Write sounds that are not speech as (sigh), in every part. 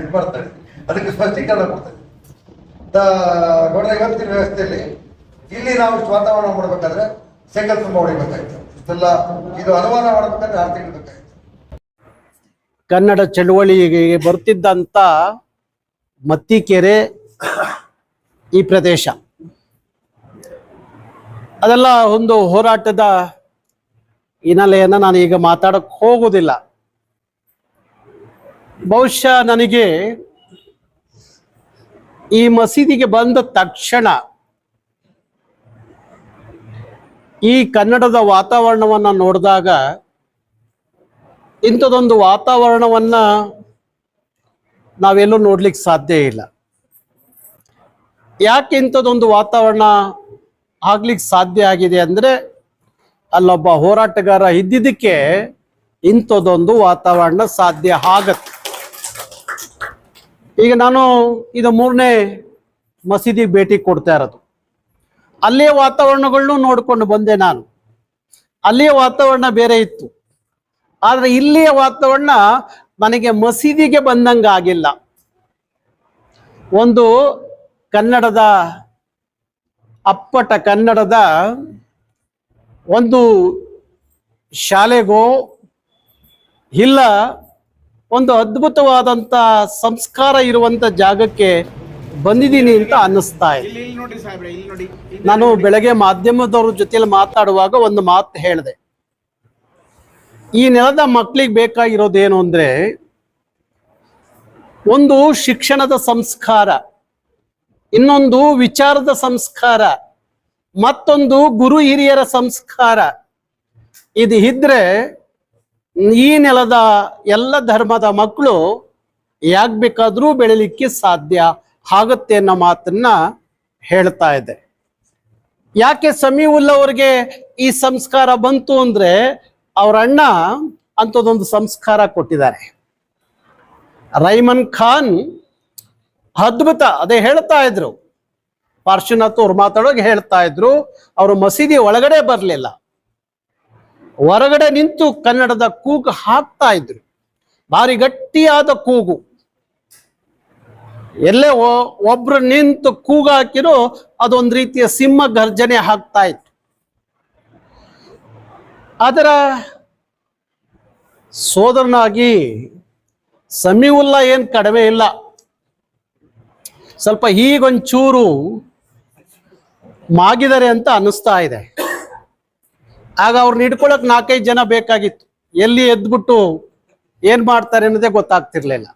ಇದು ಮಾಡ್ತಾರೆ ಅದಕ್ಕೆ ಸ್ಪಷ್ಟೀಕರಣ ಕೊಡ್ತಾರೆ ಗೌಡರ ಇವತ್ತಿನ ವ್ಯವಸ್ಥೆಯಲ್ಲಿ ಇಲ್ಲಿ ನಾವು ವಾತಾವರಣ ಮಾಡಬೇಕಾದ್ರೆ ಸೈಕಲ್ ತುಂಬ ಹೊಡಿಬೇಕಾಯ್ತು. ಇಷ್ಟೆಲ್ಲ ಇದು ಅನುಮಾನ ಮಾಡಬೇಕಾದ್ರೆ ಆರ್ಥಿಕ ಕನ್ನಡ ಚಳುವಳಿಗೆ ಬರುತ್ತಿದ್ದಂಥ ಮತ್ತಿಕೆರೆ ಈ ಪ್ರದೇಶ. ಅದೆಲ್ಲ ಒಂದು ಹೋರಾಟದ ಹಿನ್ನೆಲೆಯನ್ನು ನಾನು ಈಗ ಮಾತಾಡಕ್ಕೆ ಹೋಗುದಿಲ್ಲ. ಬಹುಶಃ ನನಗೆ ಈ ಮಸೀದಿಗೆ ಬಂದ ತಕ್ಷಣ ಈ ಕನ್ನಡದ ವಾತಾವರಣವನ್ನು ನೋಡಿದಾಗ ಇಂಥದೊಂದು ವಾತಾವರಣವನ್ನ ನಾವೆಲ್ಲೂ ನೋಡ್ಲಿಕ್ಕೆ ಸಾಧ್ಯ ಇಲ್ಲ. ಯಾಕೆ ಇಂಥದೊಂದು ವಾತಾವರಣ ಆಗ್ಲಿಕ್ಕೆ ಸಾಧ್ಯ ಆಗಿದೆ ಅಂದ್ರೆ ಅಲ್ಲೊಬ್ಬ ಹೋರಾಟಗಾರ ಇದ್ದಿದ್ದಕ್ಕೆ ಇಂಥದೊಂದು ವಾತಾವರಣ ಸಾಧ್ಯ ಆಗತ್ತೆ. ಈಗ ನಾನು ಇದು ಮೂರನೇ ಮಸೀದಿಗೆ ಭೇಟಿ ಕೊಡ್ತಾ ಇರೋದು. ಅಲ್ಲಿಯ ವಾತಾವರಣಗಳನ್ನು ನೋಡ್ಕೊಂಡು ಬಂದೆ ನಾನು. ಅಲ್ಲಿಯ ವಾತಾವರಣ ಬೇರೆ ಇತ್ತು. ಆದರೆ ಇಲ್ಲಿಯ ವಾತಾವರಣ ನನಗೆ ಮಸೀದಿಗೆ ಬಂದಂಗ ಆಗಿಲ್ಲ. ಒಂದು ಕನ್ನಡದ ಅಪ್ಪಟ ಕನ್ನಡದ ಒಂದು ಶಾಲೆಗೋ ಇಲ್ಲ ಒಂದು ಅದ್ಭುತವಾದಂತ ಸಂಸ್ಕಾರ ಇರುವಂತ ಜಾಗಕ್ಕೆ ಬಂದಿದ್ದೀನಿ ಅಂತ ಅನ್ನಿಸ್ತಾ ಇದೆ. ನಾನು ಬೆಳಗ್ಗೆ ಮಾಧ್ಯಮದವ್ರ ಜೊತೆಲಿ ಮಾತಾಡುವಾಗ ಒಂದು ಮಾತು ಹೇಳಿದೆ. ಈ ನೆಲದ ಮಕ್ಕಳಿಗೆ ಬೇಕಾಗಿರೋದೇನು ಅಂದ್ರೆ ಒಂದು ಶಿಕ್ಷಣದ ಸಂಸ್ಕಾರ ಇನ್ನೊಂದು ವಿಚಾರದ ಸಂಸ್ಕಾರ ಮತ್ತೊಂದು ಗುರು ಹಿರಿಯರ ಸಂಸ್ಕಾರ. ಇದು ಇದ್ರೆ ಈ ನೆಲದ ಎಲ್ಲ ಧರ್ಮದ ಮಕ್ಕಳು ಯಾಕೆ ಬೇಕಾದರೂ ಬೆಳಿಲಿಕ್ಕೆ ಸಾಧ್ಯ ಆಗುತ್ತೆ ಅನ್ನೋ ಮಾತನ್ನ ಹೇಳ್ತಾ ಇದೆ ಯಾಕೆ ಸಮೀವುಲ್ ಅವ್ರಿಗೆ ಈ ಸಂಸ್ಕಾರ ಬಂತು ಅಂದ್ರೆ ಅವ್ರ ಅಣ್ಣ ಅಂಥದ್ದೊಂದು ಸಂಸ್ಕಾರ ಕೊಟ್ಟಿದ್ದಾರೆ. ರೈಮನ್ ಖಾನ್ ಅದ್ಭುತ, ಅದೇ ಹೇಳ್ತಾ ಇದ್ರು. ಪಾರ್ಶ್ವನಾಥ್ ಅವ್ರು ಮಾತಾಡೋಕೆ ಹೇಳ್ತಾ ಇದ್ರು, ಅವರು ಮಸೀದಿ ಒಳಗಡೆ ಬರಲಿಲ್ಲ. ಹೊರಗಡೆ ನಿಂತು ಕನ್ನಡದ ಕೂಗು ಹಾಕ್ತಾ ಇದ್ರು. ಭಾರಿ ಗಟ್ಟಿಯಾದ ಕೂಗು. ಎಲ್ಲೇ ಒಬ್ರು ನಿಂತು ಕೂಗು ಹಾಕಿರೋ ಅದೊಂದು ರೀತಿಯ ಸಿಂಹ ಗರ್ಜನೆ ಹಾಕ್ತಾ ಇತ್ತು. ಅದರ ಸೋದರನಾಗಿ ಸಮೀವುಲ್ಲ ಏನ್ ಕಡಿಮೆ ಇಲ್ಲ. ಸ್ವಲ್ಪ ಈಗೊಂಚೂರು ಮಾಗಿದರೆ ಅಂತ ಅನ್ನಿಸ್ತಾ ಇದೆ. ಆಗ ಅವ್ರನ್ನ ಹಿಡ್ಕೊಳಕ್ ನಾಲ್ಕೈದು ಜನ ಬೇಕಾಗಿತ್ತು. ಎಲ್ಲಿ ಎದ್ಬಿಟ್ಟು ಏನ್ ಮಾಡ್ತಾರೆ ಅನ್ನೋದೇ ಗೊತ್ತಾಗ್ತಿರ್ಲಿಲ್ಲ.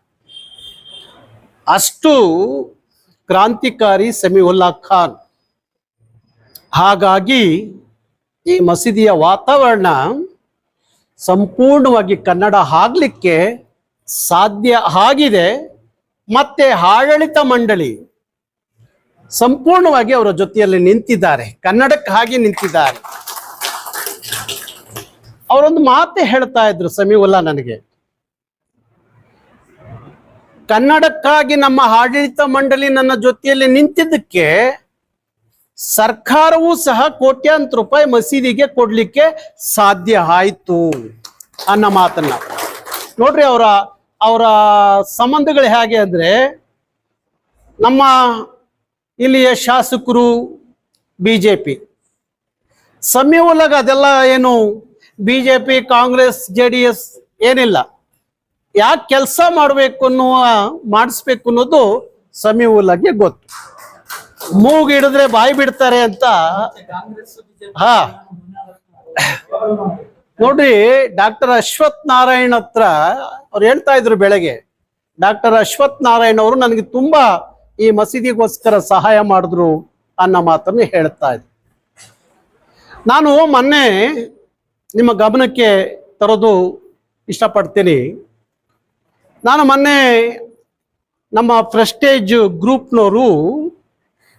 ಅಷ್ಟು ಕ್ರಾಂತಿಕಾರಿ ಸಮೀವುಲ್ಲಾ ಖಾನ್. ಹಾಗಾಗಿ ಈ ಮಸೀದಿಯ ವಾತಾವರಣ ಸಂಪೂರ್ಣವಾಗಿ ಕನ್ನಡ ಆಗ್ಲಿಕ್ಕೆ ಸಾಧ್ಯ ಆಗಿದೆ. ಮತ್ತೆ ಆಡಳಿತ ಮಂಡಳಿ ಸಂಪೂರ್ಣವಾಗಿ ಅವರ ಜೊತೆಯಲ್ಲಿ ನಿಂತಿದ್ದಾರೆ. ಕನ್ನಡಕ್ಕಾಗಿ ನಿಂತಿದ್ದಾರೆ. ಅವರೊಂದು ಮಾತೆ ಹೇಳ್ತಾ ಇದ್ರು ಸಮೀವುಲ್ಲಾ ನನಗೆ. ಕನ್ನಡಕ್ಕಾಗಿ ನಮ್ಮ ಆಡಳಿತ ಮಂಡಳಿ ನನ್ನ ಜೊತೆಯಲ್ಲಿ ನಿಂತಿದ್ದಕ್ಕೆ ಸರ್ಕಾರವೂ ಸಹ ಕೋಟ್ಯಾಂತರ ರೂಪಾಯಿ ಮಸೀದಿಗೆ ಕೊಡ್ಲಿಕ್ಕೆ ಸಾಧ್ಯ ಆಯ್ತು ಅನ್ನೋ ಮಾತನ್ನ. ನೋಡ್ರಿ ಅವರ ಅವರ ಸಂಬಂಧಗಳು ಹೇಗೆ ಅಂದ್ರೆ ನಮ್ಮ ಇಲ್ಲಿಯ ಶಾಸಕರು ಬಿ ಜೆ ಪಿ ಅದೆಲ್ಲ ಏನು B J P Congress J D S ಏನಿಲ್ಲ. ಯಾಕೆ ಕೆಲಸ ಮಾಡಬೇಕು ಅನ್ನುವ, ಮಾಡಿಸ್ಬೇಕು ಅನ್ನೋದು ಸಮಯವುಲಾಗೆ ಗೊತ್ತು. ಮೂಗು ಹಿಡಿದ್ರೆ ಬಾಯಿ ಬಿಡ್ತಾರೆ ಅಂತ, ಹಾ. ನೋಡ್ರಿ, ಡಾಕ್ಟರ್ ಅಶ್ವಥ್ ನಾರಾಯಣ್ ಹತ್ರ ಅವ್ರು ಹೇಳ್ತಾ ಇದ್ರು ಬೆಳಗ್ಗೆ, ಡಾಕ್ಟರ್ ಅಶ್ವಥ್ ನಾರಾಯಣ್ ಅವರು ನನಗೆ ತುಂಬಾ ಈ ಮಸೀದಿಗೋಸ್ಕರ ಸಹಾಯ ಮಾಡಿದ್ರು ಅನ್ನೋ ಮಾತನ್ನು ಹೇಳ್ತಾ ಇದ್ರು. ನಾನು ಮೊನ್ನೆ ನಿಮ್ಮ ಗಮನಕ್ಕೆ ತರೋದು ಇಷ್ಟಪಡ್ತೀನಿ. ನಾನು ಮೊನ್ನೆ ನಮ್ಮ ಪ್ರೆಸ್ಟೇಜ್ ಗ್ರೂಪ್ನವರು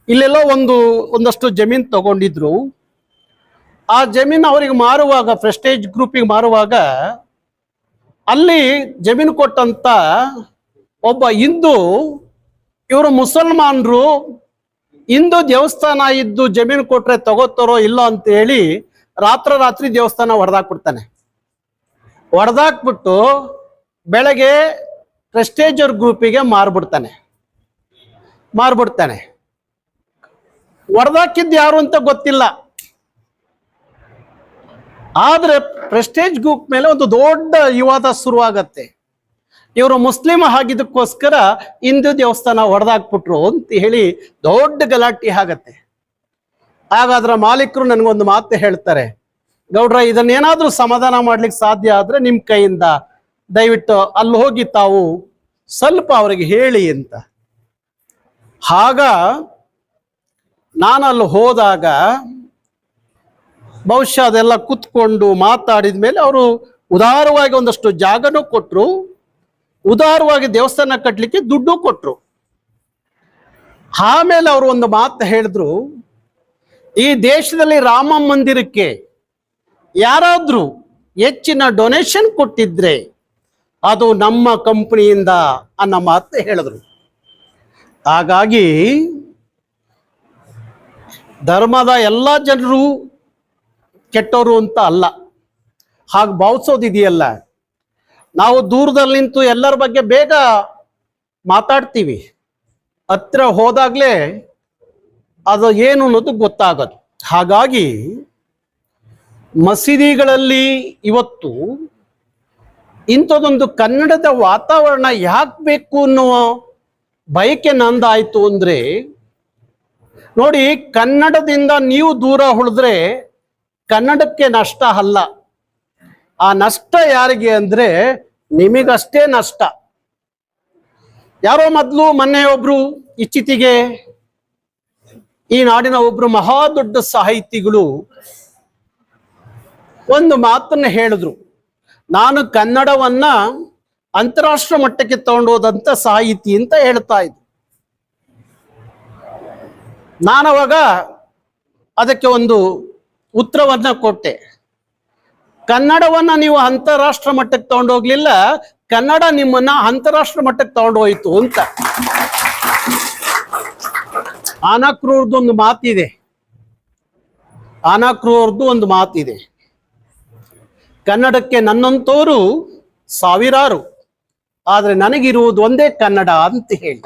ಇಲ್ಲೆಲ್ಲೋ ಒಂದು, ಒಂದಷ್ಟು ಜಮೀನು ತಗೊಂಡಿದ್ರು. ಆ ಜಮೀನು ಅವರಿಗೆ ಮಾರುವಾಗ ಪ್ರೆಸ್ಟೇಜ್ ಗ್ರೂಪಿಗೆ ಮಾರುವಾಗ ಅಲ್ಲಿ ಜಮೀನು ಕೊಟ್ಟಂತ ಒಬ್ಬ ಹಿಂದೂ, ಇವರು ಮುಸಲ್ಮಾನರು ಹಿಂದೂ ದೇವಸ್ಥಾನ ಇದ್ದು ಜಮೀನು ಕೊಟ್ರೆ ತಗೋತಾರೋ ಇಲ್ಲ ಅಂತ ಹೇಳಿ ರಾತ್ರೋರಾತ್ರಿ ದೇವಸ್ಥಾನ ಹೊಡೆದಾಕ್ಬಿಡ್ತಾನೆ. ಹೊಡೆದಾಕ್ಬಿಟ್ಟು ಬೆಳಗ್ಗೆ ಪ್ರೆಸ್ಟೇಜರ್ ಗ್ರೂಪಿಗೆ ಮಾರ್ಬಿಡ್ತಾನೆ. ಮಾರ್ಬಿಡ್ತಾನೆ. ಹೊಡೆದಾಕಿದ್ದು ಯಾರು ಅಂತ ಗೊತ್ತಿಲ್ಲ. ಆದ್ರೆ ಪ್ರೆಸ್ಟೇಜ್ ಗ್ರೂಪ್ ಮೇಲೆ ಒಂದು ದೊಡ್ಡ ವಿವಾದ ಶುರುವಾಗತ್ತೆ. ಇವರು ಮುಸ್ಲಿಂ ಆಗಿದ್ದಕ್ಕೋಸ್ಕರ ಹಿಂದೂ ದೇವಸ್ಥಾನ ಹೊಡೆದಾಕ್ಬಿಟ್ರು ಅಂತ ಹೇಳಿ ದೊಡ್ಡ ಗಲಾಟೆ ಆಗತ್ತೆ. ಆಗ ಮಾಲೀಕರು ನನಗೊಂದು ಮಾತು ಹೇಳ್ತಾರೆ. ಗೌಡ್ರ, ಇದನ್ನೇನಾದ್ರೂ ಸಮಾಧಾನ ಮಾಡ್ಲಿಕ್ಕೆ ಸಾಧ್ಯ ಆದ್ರೆ ನಿಮ್ಮ ಕೈಯಿಂದ ದಯವಿಟ್ಟು ಅಲ್ಲಿ ಹೋಗಿ ತಾವು ಸ್ವಲ್ಪ ಅವರಿಗೆ ಹೇಳಿ ಅಂತ. ಆಗ ನಾನು ಅಲ್ಲಿ ಹೋದಾಗ ಬಹುಶಃ ಅದೆಲ್ಲ ಕುತ್ಕೊಂಡು ಮಾತಾಡಿದ ಮೇಲೆ ಅವರು ಉದಾರವಾಗಿ ಒಂದಷ್ಟು ಜಾಗನೂ ಕೊಟ್ಟರು ಉದಾರವಾಗಿ ದೇವಸ್ಥಾನ ಕಟ್ಟಲಿಕ್ಕೆ ದುಡ್ಡು ಕೊಟ್ಟರು ಆಮೇಲೆ ಅವರು ಒಂದು ಮಾತು ಹೇಳಿದ್ರು ಈ ದೇಶದಲ್ಲಿ ರಾಮ ಮಂದಿರಕ್ಕೆ ಯಾರಾದರೂ ಹೆಚ್ಚಿನ ಡೊನೇಷನ್ ಕೊಟ್ಟಿದ್ರೆ ಅದು ನಮ್ಮ ಕಂಪನಿಯಿಂದ ಅನ್ನೋ ಮಾತು ಹೇಳಿದ್ರು. ಹಾಗಾಗಿ ಧರ್ಮದ ಎಲ್ಲ ಜನರು ಕೆಟ್ಟವರು ಅಂತ ಅಲ್ಲ. ಹಾಗೆ ಭಾವಿಸೋದಿದೆಯಲ್ಲ. ನಾವು ದೂರದಲ್ಲಿ ನಿಂತು ಎಲ್ಲರ ಬಗ್ಗೆ ಬೇಗ ಮಾತಾಡ್ತೀವಿ. ಹತ್ರ ಹೋದಾಗಲೇ ಅದು ಏನು ಅನ್ನೋದು ಗೊತ್ತಾಗದು. ಹಾಗಾಗಿ ಮಸೀದಿಗಳಲ್ಲಿ ಇವತ್ತು ಇಂಥದೊಂದು ಕನ್ನಡದ ವಾತಾವರಣ ಯಾಕೆ ಬೇಕು ಅನ್ನುವ ಬಯಕೆ ನಂದಾಯಿತು ಅಂದ್ರೆ, ನೋಡಿ ಕನ್ನಡದಿಂದ ನೀವು ದೂರ ಉಳಿದ್ರೆ ಕನ್ನಡಕ್ಕೆ ನಷ್ಟ ಅಲ್ಲ. ಆ ನಷ್ಟ ಯಾರಿಗೆ ಅಂದ್ರೆ ನಿಮಗಷ್ಟೇ ನಷ್ಟ. ಯಾರೋ ಮೊದಲು ಮೊನ್ನೆ ಒಬ್ರು ಇಚ್ಚಿತಿಗೆ ಈ ನಾಡಿನ ಒಬ್ರು ಮಹಾ ದೊಡ್ಡ ಸಾಹಿತಿಗಳು ಒಂದು ಮಾತನ್ನ ಹೇಳಿದ್ರು. ನಾನು ಕನ್ನಡವನ್ನ ಅಂತಾರಾಷ್ಟ್ರ ಮಟ್ಟಕ್ಕೆ ತಗೊಂಡೋದಂತ ಸಾಹಿತಿ ಅಂತ ಹೇಳ್ತಾ ಇದ್ರು. ನಾನವಾಗ ಅದಕ್ಕೆ ಒಂದು ಉತ್ತರವನ್ನ ಕೊಟ್ಟೆ. ಕನ್ನಡವನ್ನ ನೀವು ಅಂತಾರಾಷ್ಟ್ರ ಮಟ್ಟಕ್ಕೆ ತಗೊಂಡೋಗ್ಲಿಲ್ಲ ಕನ್ನಡ ನಿಮ್ಮನ್ನ ಅಂತಾರಾಷ್ಟ್ರ ಮಟ್ಟಕ್ಕೆ ತಗೊಂಡೋಯ್ತು ಅಂತ. ಆನಕ್ರೂರ್ದು ಒಂದು ಮಾತಿದೆ. ಆನಕ್ರೂರ್ದು ಒಂದು ಮಾತಿದೆ. ಕನ್ನಡಕ್ಕೆ ನನ್ನಂತೋರು ಸಾವಿರಾರು, ಆದರೆ ನನಗಿರುವುದು ಒಂದೇ ಕನ್ನಡ ಅಂತ ಹೇಳಿ.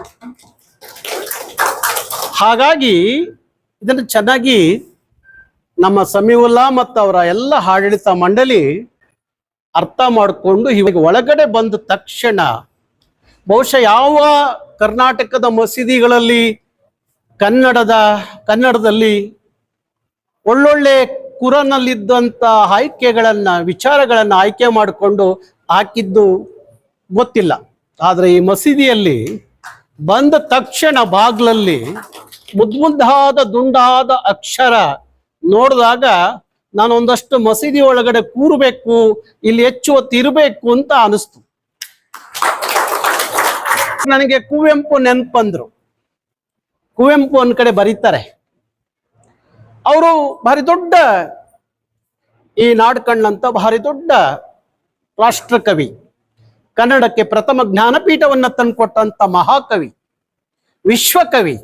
ಹಾಗಾಗಿ ಇದನ್ನು ಚೆನ್ನಾಗಿ ನಮ್ಮ ಸಮೀವುಲ್ಲಾ ಮತ್ತು ಅವರ ಎಲ್ಲ ಆಡಳಿತ ಮಂಡಳಿ ಅರ್ಥ ಮಾಡಿಕೊಂಡು ಇವಾಗ ಒಳಗಡೆ ಬಂದ ತಕ್ಷಣ ಬಹುಶಃ ಯಾವ ಕರ್ನಾಟಕದ ಮಸೀದಿಗಳಲ್ಲಿ ಕನ್ನಡದ, ಕನ್ನಡದಲ್ಲಿ ಒಳ್ಳೊಳ್ಳೆ ಕುರನಲ್ಲಿದ್ದಂಥ ಆಯ್ಕೆಗಳನ್ನು, ವಿಚಾರಗಳನ್ನು ಆಯ್ಕೆ ಮಾಡಿಕೊಂಡು ಹಾಕಿದ್ದು ಗೊತ್ತಿಲ್ಲ. ಆದರೆ ಈ ಮಸೀದಿಯಲ್ಲಿ ಬಂದ ತಕ್ಷಣ ಬಾಗ್ಲಲ್ಲಿ ಮುದ್ಮುದ್ದಾದ, ದುಂಡಾದ ಅಕ್ಷರ ನೋಡಿದಾಗ ನಾನು ಒಂದಷ್ಟು ಮಸೀದಿ ಒಳಗಡೆ ಕೂರಬೇಕು, ಇಲ್ಲಿ ಹೆಚ್ಚು ಹೊತ್ತಿರಬೇಕು ಅಂತ ಅನಿಸ್ತು. ನನಗೆ ಕುವೆಂಪು ನೆನ್ಪಂದ್ರು. ಕುವೆಂಪು ಒಂದ್ ಕಡೆ ಬರೀತಾರೆ. ಅವರು ಭಾರಿ ದೊಡ್ಡ ಈ ನಾಡ್ಕಣ್ಣಂತ ಭಾರಿ ದೊಡ್ಡ ರಾಷ್ಟ್ರಕವಿ. ಕನ್ನಡಕ್ಕೆ ಪ್ರಥಮ ಜ್ಞಾನಪೀಠವನ್ನ ತಂದುಕೊಟ್ಟಂತ ಮಹಾಕವಿ. ವಿಶ್ವಕವಿ.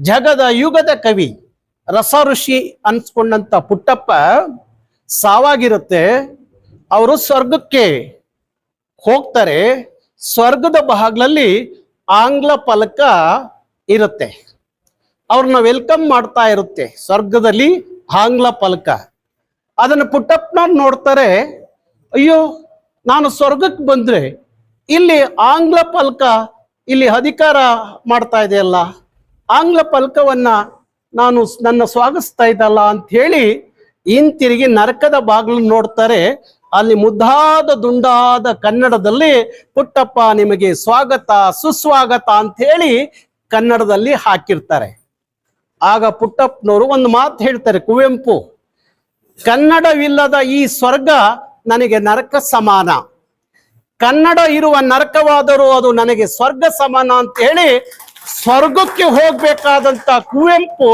ಜಗದ ಯುಗದ ಕವಿ. ರಸ ಋಷಿ ಅನ್ಸ್ಕೊಂಡಂತ ಪುಟ್ಟಪ್ಪ ಸಾವಾಗಿರುತ್ತೆ. ಅವರು ಸ್ವರ್ಗಕ್ಕೆ ಹೋಗ್ತಾರೆ. ಸ್ವರ್ಗದ ಭಾಗದಲ್ಲಿ ಆಂಗ್ಲ ಫಲಕ ಇರುತ್ತೆ. ಅವ್ರನ್ನ ವೆಲ್ಕಮ್ ಮಾಡ್ತಾ ಇರುತ್ತೆ. ಸ್ವರ್ಗದಲ್ಲಿ ಆಂಗ್ಲ ಫಲಕ ಅದನ್ನು ಪುಟ್ಟಪ್ಪನವ್ರು ನೋಡ್ತಾರೆ, ಅಯ್ಯೋ, ನಾನು ಸ್ವರ್ಗಕ್ಕೆ ಬಂದ್ರೆ ಇಲ್ಲಿ ಆಂಗ್ಲ ಫಲಕ ಇಲ್ಲಿ ಅಧಿಕಾರ ಮಾಡ್ತಾ ಇದೆಯಲ್ಲ. ಆಂಗ್ಲ ಫಲಕವನ್ನ ನಾನು ನನ್ನ ಸ್ವಾಗತಿಸ್ತಾ ಇದ್ದಲ್ಲ ಅಂತ ಹೇಳಿ ಹಿಂತಿರುಗಿ ನರಕದ ಬಾಗಿಲು ನೋಡ್ತಾರೆ. ಅಲ್ಲಿ ಮುದ್ದಾದ ದುಂಡಾದ ಕನ್ನಡದಲ್ಲಿ ಪುಟ್ಟಪ್ಪ, ನಿಮಗೆ ಸ್ವಾಗತ, ಸುಸ್ವಾಗತ ಅಂತ ಹೇಳಿ ಕನ್ನಡದಲ್ಲಿ ಹಾಕಿರ್ತಾರೆ. ಆಗ ಪುಟ್ಟಪ್ಪನವರು ಒಂದು ಮಾತು ಹೇಳ್ತಾರೆ, ಕುವೆಂಪು, ಕನ್ನಡವಿಲ್ಲದ ಈ ಸ್ವರ್ಗ ನನಗೆ ನರಕ ಸಮಾನ. ಕನ್ನಡ ಇರುವ ನರಕವಾದರೂ ಅದು ನನಗೆ ಸ್ವರ್ಗ ಸಮಾನ ಅಂತ ಹೇಳಿ ಸ್ವರ್ಗಕ್ಕೆ ಹೋಗ್ಬೇಕಾದಂತ ಕುವೆಂಪು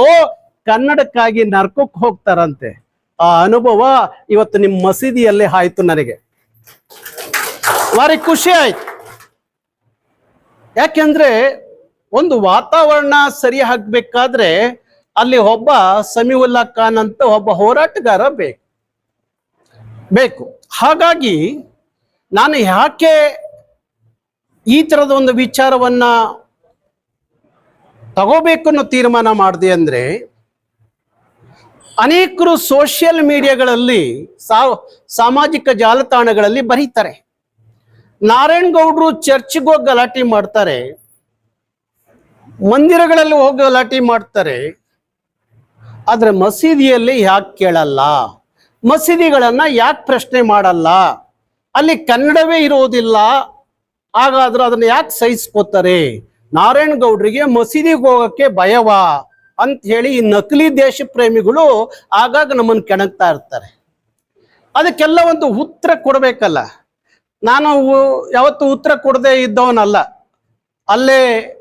ಕನ್ನಡಕ್ಕಾಗಿ ನರಕಕ್ಕೆ ಹೋಗ್ತಾರಂತೆ. ಆ ಅನುಭವ ಇವತ್ತು ನಿಮ್ಮ ಮಸೀದಿಯಲ್ಲೇ ಆಯ್ತು ನನಗೆ. ಭಾರಿ ಖುಷಿ ಆಯ್ತು. ಯಾಕೆಂದ್ರೆ ಒಂದು ವಾತಾವರಣ ಸರಿ ಹಾಕ್ಬೇಕಾದ್ರೆ ಅಲ್ಲಿ ಒಬ್ಬ ಸಮೀವುಲ್ಲಾ ಖಾನ್ ಅಂತ ಒಬ್ಬ ಹೋರಾಟಗಾರ ಬೇಕು. ಬೇಕು. ಹಾಗಾಗಿ ನಾನು ಯಾಕೆ ಈ ಥರದ ಒಂದು ವಿಚಾರವನ್ನ ತಗೋಬೇಕು ಅನ್ನೋ ತೀರ್ಮಾನ ಮಾಡಿದೆ ಅಂದ್ರೆ ಅನೇಕರು ಸೋಷಿಯಲ್ ಮೀಡಿಯಾಗಳಲ್ಲಿ ಸಾಮಾಜಿಕ ಜಾಲತಾಣಗಳಲ್ಲಿ ಬರೀತಾರೆ. ನಾರಾಯಣ್ ಗೌಡ್ರು ಚರ್ಚ್ಗೆ ಹೋಗಿ ಗಲಾಟೆ ಮಾಡ್ತಾರೆ. ಮಂದಿರಗಳಲ್ಲಿ ಹೋಗಿ ಗಲಾಟೆ ಮಾಡ್ತಾರೆ. ಆದರೆ ಮಸೀದಿಯಲ್ಲಿ ಯಾಕೆ ಕೇಳಲ್ಲ? ಮಸೀದಿಗಳನ್ನ ಯಾಕೆ ಪ್ರಶ್ನೆ ಮಾಡಲ್ಲ? ಅಲ್ಲಿ ಕನ್ನಡವೇ ಇರೋದಿಲ್ಲ. ಹಾಗಾದ್ರೆ ಅದನ್ನ ಯಾಕೆ ಸಹಿಸ್ಕೋತಾರೆ? ನಾರಾಯಣ್ ಗೌಡ್ರಿಗೆ ಮಸೀದಿಗೆ ಹೋಗಕ್ಕೆ ಭಯವಾ ಅಂತ ಹೇಳಿ ಈ ನಕಲಿ ದೇಶ ಪ್ರೇಮಿಗಳು ಆಗಾಗ ನಮ್ಮನ್ನು ಕೆಣಕ್ತಾ ಇರ್ತಾರೆ. ಅದಕ್ಕೆಲ್ಲ ಒಂದು ಉತ್ತರ ಕೊಡಬೇಕಲ್ಲ. ನಾನು ಯಾವತ್ತು ಉತ್ತರ ಕೊಡದೆ ಇದ್ದವನಲ್ಲ. ಅಲ್ಲೇ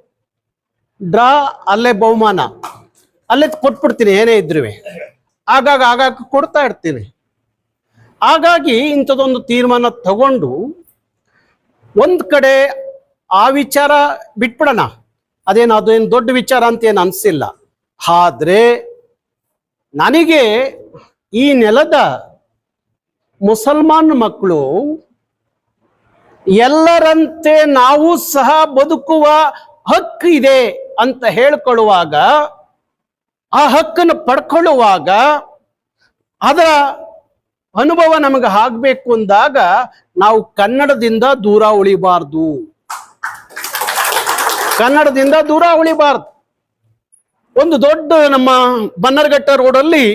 ಡ್ರಾ ಅಲ್ಲೇ ಬಹುಮಾನ. ಅಲ್ಲೇ ಕೊಟ್ಬಿಡ್ತೀನಿ, ಏನೇ ಇದ್ರೂ ಆಗಾಗ ಆಗಾಗ ಕೊಡ್ತಾ ಇರ್ತೀನಿ. ಹಾಗಾಗಿ ಇಂಥದ್ದೊಂದು ತೀರ್ಮಾನ ತಗೊಂಡು ಒಂದು ಕಡೆ ಆ ವಿಚಾರ ಬಿಟ್ಬಿಡೋಣ. ಅದೇನು ಅದೇನು ದೊಡ್ಡ ವಿಚಾರ ಅಂತ ಏನು ಅನಿಸಿಲ್ಲ. ಆದರೆ ನನಗೆ ಈ ನೆಲದ ಮುಸಲ್ಮಾನ್ ಮಕ್ಕಳು ಎಲ್ಲರಂತೆ ನಾವು ಸಹ ಬದುಕುವ ಹಕ್ಕು ಇದೆ. ಅಂತ ಹೇಳಿಕೊಳ್ಳುವಾಗ ಆ ಹಕ್ಕನ್ನು ಪಡ್ಕೊಳ್ಳುವಾಗ ಅದರ ಅನುಭವ ನಮಗೆ ಆಗ್ಬೇಕು ಅಂದಾಗ ನಾವು ಕನ್ನಡದಿಂದ ದೂರ ಉಳಿಬಾರ್ದು. ಕನ್ನಡದಿಂದ ದೂರ ಉಳಿಬಾರ್ದು. ಒಂದು ದೊಡ್ಡ ನಮ್ಮ ಬನ್ನರ್ಘಟ್ಟ ರೋಡಲ್ಲಿ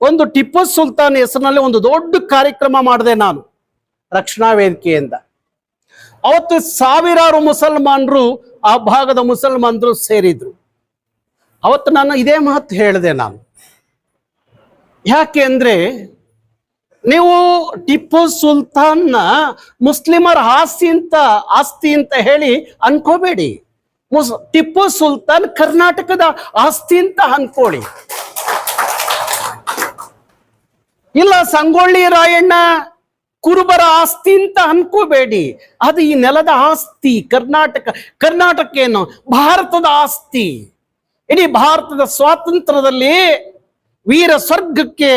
ಒಂದು ಟಿಪ್ಪು ಸುಲ್ತಾನ್ ಹೆಸರಿನಲ್ಲಿ ಒಂದು ದೊಡ್ಡ ಕಾರ್ಯಕ್ರಮ ಮಾಡಿದೆ ನಾನು ರಕ್ಷಣಾ ವೇದಿಕೆಯಿಂದ. ಅವತ್ತು ಸಾವಿರಾರು ಮುಸಲ್ಮಾನರು ಆ ಭಾಗದ ಮುಸಲ್ಮಾನರು ಸೇರಿದ್ರು. ಅವತ್ತು ನಾನು ಇದೇ ಮಾತು ಹೇಳಿದೆ ನಾನು. ಯಾಕೆ ಅಂದ್ರೆ ನೀವು ಟಿಪ್ಪು ಸುಲ್ತಾನ್ನ ಮುಸ್ಲಿಮರ ಆಸ್ತಿ ಅಂತ ಆಸ್ತಿ ಅಂತ ಹೇಳಿ ಅನ್ಕೋಬೇಡಿ. ಮುಸ್, ಟಿಪ್ಪು ಸುಲ್ತಾನ್ ಕರ್ನಾಟಕದ ಆಸ್ತಿ ಅಂತ ಅನ್ಕೊಳ್ಳಿ. ಇಲ್ಲ ಸಂಗೊಳ್ಳಿ ರಾಯಣ್ಣ ಕುರುಬರ ಆಸ್ತಿ ಅಂತ ಅನ್ಕೋಬೇಡಿ. ಅದು ಈ ನೆಲದ ಆಸ್ತಿ, ಕರ್ನಾಟಕ ಕರ್ನಾಟಕ ಏನು ಭಾರತದ ಆಸ್ತಿ. ಇಡೀ ಭಾರತದ ಸ್ವಾತಂತ್ರ್ಯದಲ್ಲಿ ವೀರ ಸ್ವರ್ಗಕ್ಕೆ